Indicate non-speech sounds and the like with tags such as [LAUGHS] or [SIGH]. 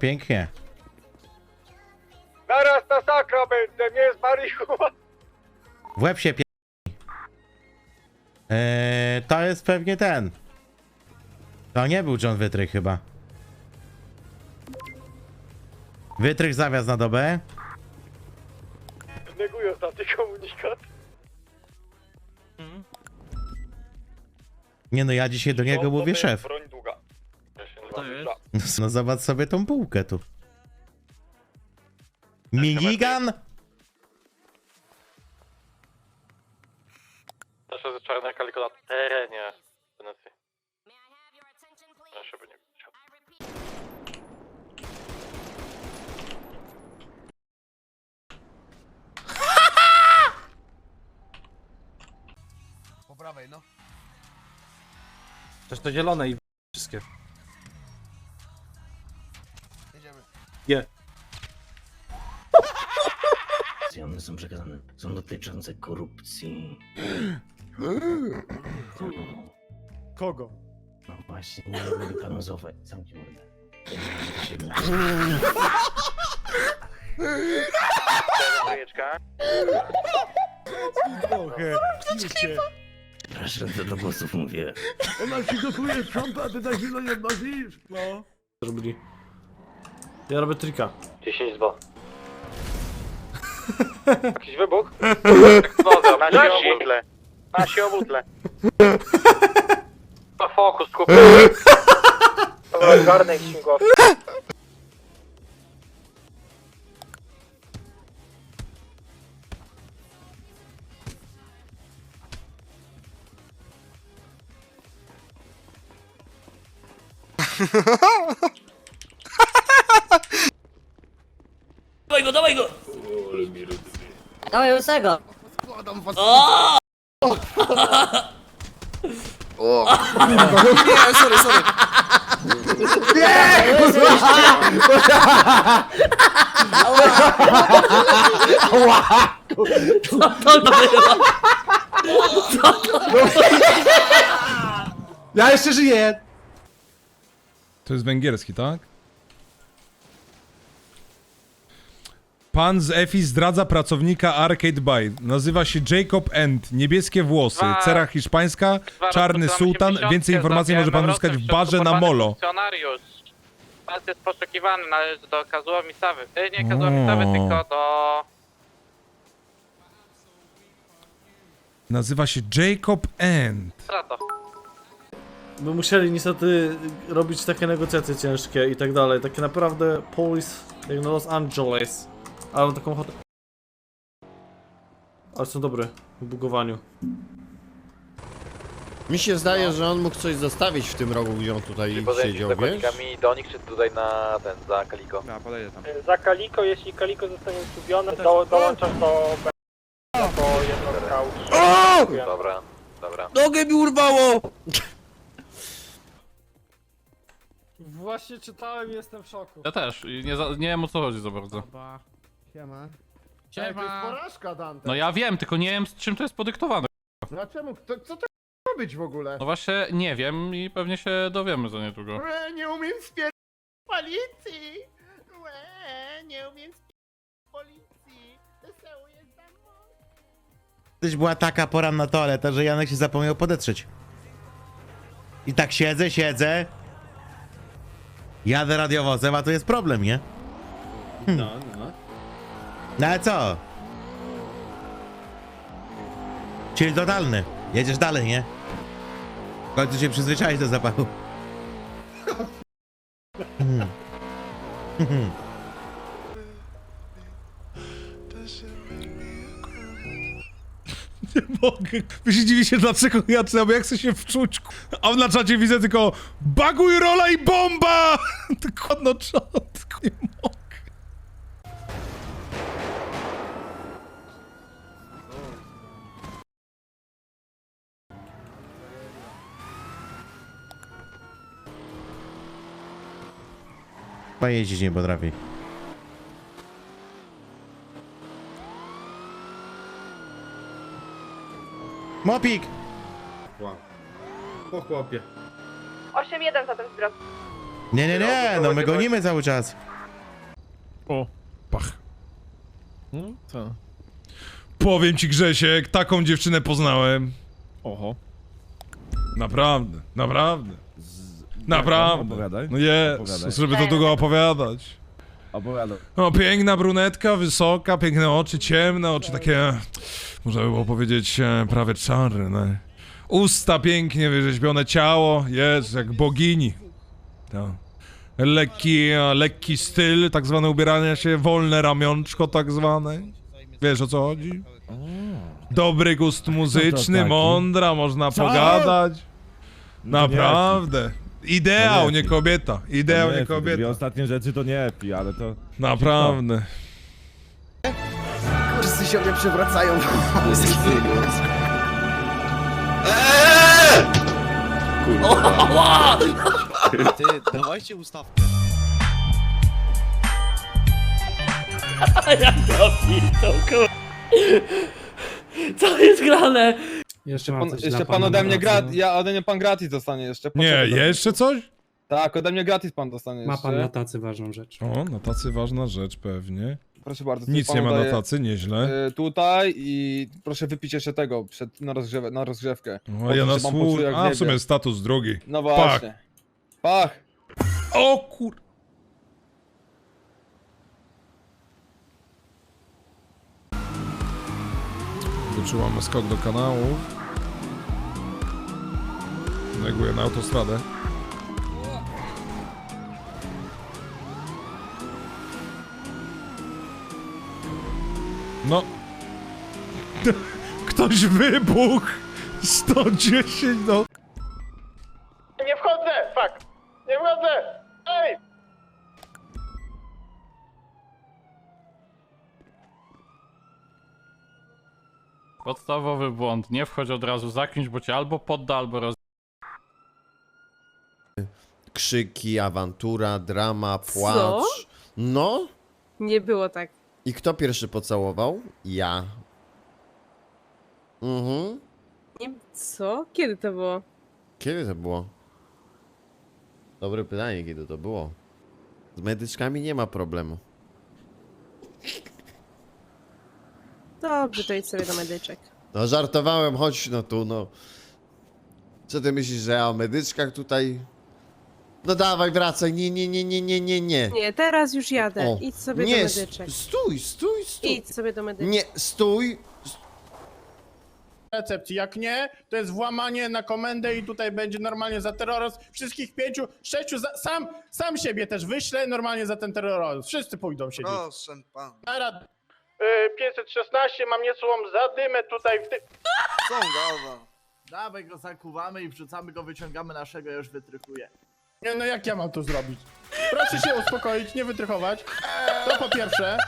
Pięknie. Zaraz masakra będzie, nie jest marihuana. W łeb się pie... Eee, to jest pewnie ten. To nie był John Wytrych chyba. Wytrych zawiaz na dobę. Neguję ostatni komunikat. Nie no, ja dzisiaj do niego mówię szef. Jest? No zobacz sobie tą półkę tu. Minigun? Nasze ze czarne kaliko na terenie Wenecji. Żeby nie widział. Po prawej, no. Też to zielone i wszystkie. Nie. One są przekazane, są dotyczące korupcji. Kogo? No właśnie, nie lubię panu Zofę. Zamknij mordę. Przepraszam, co do głosów mówię. Ona ci gotuje sprząta, a ty tak chwilę nie odnosisz. No. Zrobili. Ja robię trika. 10-2. [LAUGHS] Jakiś wybuch? Eksplozja, na się obutle. Na się obutle. Na fokus, skupię. Dobra, garnek śmigłowy. Go, dawaj go! Dawaj łysego! [LAUGHS] Nie, sorry, sorry. Ja jeszcze żyję! To jest węgierski, tak? Pan z EFI zdradza pracownika Arcade Buy. Nazywa się Jacob End. Niebieskie włosy, cera hiszpańska, czarny sułtan. Więcej informacji może pan uzyskać w barze na Molo. Funkcjonariusz. Pan jest poszukiwany, należy do Kazuła Misawy. Y, Nie Kazuła Misawy, O. tylko do... Nazywa się Jacob End. Strato. My musieli niestety robić takie negocjacje ciężkie i tak dalej. Takie naprawdę police jak na Los Angeles. Ale mam taką ochotę. Ale są dobre w bugowaniu. Mi się zdaje, że on mógł coś zostawić w tym rogu, gdzie on tutaj siedział, wiesz? do nich, czy tutaj na ten, za Kaliko? Ja podejdę tam. Za Kaliko, jeśli Kaliko zostanie zgubione, do, dołączasz do... Jednostka utrzymana. Dobra, dobra. Nogę mi urwało! Właśnie czytałem i jestem w szoku. Ja też i nie, za, nie wiem o co chodzi za bardzo. Siema. Ej, to jest porażka, Dante. No ja wiem, tylko nie wiem z czym to jest podyktowane. No a czemu? To, co to ma być w ogóle? No właśnie nie wiem i pewnie się dowiemy za niedługo. Łe, nie umiem spier... policji! Łe, nie umiem spier... policji! Wesoło jest za mną. Kiedyś była taka poranna toaleta, że Janek się zapomniał podetrzeć. I tak siedzę, siedzę. Jadę radiowozem, a to jest problem, nie? No, no. No ale co? Czyli totalny. Jedziesz dalej, nie? W końcu się przyzwyczaić do zapachu. Hmm. Mogę. Wy się dziwicie, dlaczego ja trzeba, jak chcę się wczuć. A na czacie widzę tylko baguj rola i bomba! [LAUGHS] Tylko no czat, nie Chyba jeździć nie potrafi. Mopik! Po chłopie. 8-1 za ten zwrot. Nie, nie, nie, no my gonimy cały czas. O, pach. No, co? Powiem ci Grzesiek, taką dziewczynę poznałem. Oho. Naprawdę, naprawdę. Naprawdę. Opowiadaj. No jest, żeby to długo opowiadać. Opowiadaj. No, piękna brunetka, wysoka, piękne oczy, ciemne oczy, takie, można by było powiedzieć, e, prawie czarne. Usta pięknie wyrzeźbione, ciało jest jak bogini. To. Lekki, e, lekki styl, tak zwane ubierania się, wolne ramionczko tak zwane. Wiesz o co chodzi? Dobry gust muzyczny, taki? mądra, można pogadać. Naprawdę. Ideał, nie kobieta. Ideał, nie kobieta. ostatnie rzeczy to nie pi, ale to... Naprawdę. Wszyscy się mnie przewracają. Ty, dawajcie ustawkę. [LAUGHS] Jak to pitą, kur... Co jest grane? Jeszcze pan, jeszcze pan ode mnie gratis, ja ode mnie pan gratis dostanie jeszcze. Nie, Poczekaj, jeszcze coś? Tak, ode mnie gratis pan dostanie jeszcze. Ma pan na tacy ważną rzecz. O, na tacy ważna rzecz pewnie. Proszę bardzo. tu Nic nie ma na daję, tacy, nieźle. y, Tutaj i proszę wypić jeszcze tego przed, na, rozgrzew na rozgrzewkę. O, ja na poczuł, jak A, w sumie status drugi. No właśnie. Pach! O kur... Wyczułam skok do kanału. Neguję na autostradę. No. [LAUGHS] Ktoś wybuchł! 110 no. Nie wchodzę! Fuck! Nie wchodzę! Ej! Podstawowy błąd. Nie wchodź od razu za kimś, bo cię albo podda, albo roz... Krzyki, awantura, drama, płacz. No? Nie było tak. I kto pierwszy pocałował? Ja. Mhm. Nie, co? Kiedy to było? Kiedy to było? Dobre pytanie, kiedy to było. Z medyczkami nie ma problemu. Dobrze, to idź sobie do medyczek. No żartowałem, chodź no tu, no. Co ty myślisz, że ja o medyczkach tutaj... No dawaj, wracaj, nie, nie, nie, nie, nie, nie, nie. Nie, teraz już jadę. O, Idź sobie nie, do s- medyczek. stój, stój, stój. Idź sobie do medyczek. Nie, stój. recepcji. Jak nie, to jest włamanie na komendę i tutaj będzie normalnie za terroryzm. Wszystkich pięciu, sześciu, za, sam, sam siebie też wyślę normalnie za ten terroryzm. Wszyscy pójdą siedzieć. Proszę pan. Narad. Y, 516, mam niezłą zadymę tutaj w tym... Co gada? Dawaj go zakuwamy i wrzucamy go, wyciągamy naszego, już wytrychuje. Nie no jak ja mam to zrobić? Proszę się uspokoić, nie wytrychować. To po pierwsze.